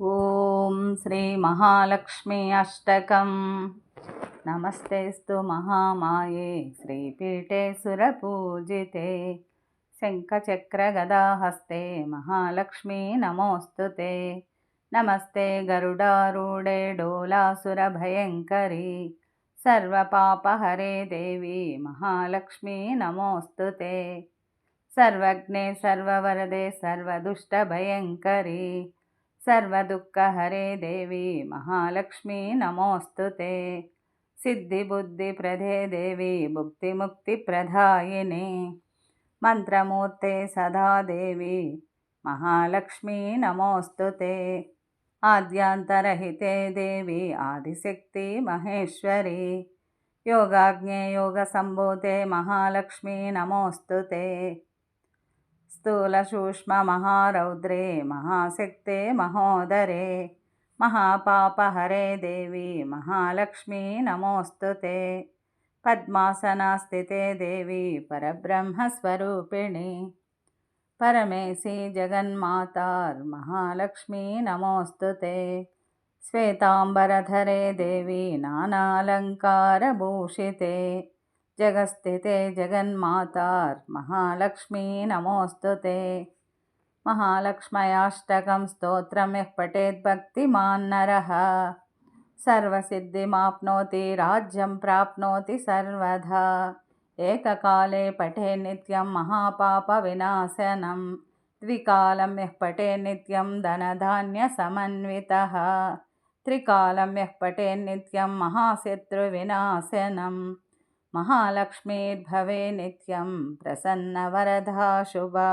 ॐ श्रीमहालक्ष्मी अष्टकं नमस्तेऽस्तु महामाये श्रीपीठे सुरपूजिते शङ्खचक्रगदाहस्ते महालक्ष्मी नमोऽस्तु ते नमस्ते गरुडारूढे डोलासुरभयङ्करी सर्वपापहरे देवी महालक्ष्मी नमोऽस्तु ते सर्वज्ञे सर्ववरदे सर्वदुष्टभयङ्करी सर्वदुःखहरे देवी महालक्ष्मी नमोऽस्तु ते सिद्धिबुद्धिप्रदे देवी भुक्तिमुक्तिप्रदायिने मन्त्रमूर्ते सदा देवी महालक्ष्मी नमोऽस्तु ते आद्यान्तरहिते देवी आदिशक्ति महेश्वरी योगाज्ञे योगसम्भूते महालक्ष्मी नमोऽस्तु ते स्थूलसूक्ष्ममहारौद्रे महाशक्ते महोदरे महापापहरे देवी महालक्ष्मी नमोऽस्तु ते। पद्मासनास्थिते देवी परब्रह्मस्वरूपिणी। परमेशी जगन्मातार्महालक्ष्मी नमोऽस्तु ते। श्वेताम्बरधरे देवी नानालङ्कारभूषिते जगस्थिते जगन्मातार्महालक्ष्मी नमोऽस्तु ते। महालक्ष्म्याष्टकं स्तोत्रं यः पठेद्भक्तिमान् नरः। सर्वसिद्धिमाप्नोति राज्यं प्राप्नोति सर्वदा एककाले पठे नित्यं महापापविनाशनं। द्विकालं यः पठे नित्यं धनधान्यसमन्वितः। त्रिकालं यः पठे नित्यं महाशत्रुविनाशनम् महालक्ष्मीर्भवे नित्यं प्रसन्नवरदा शुभा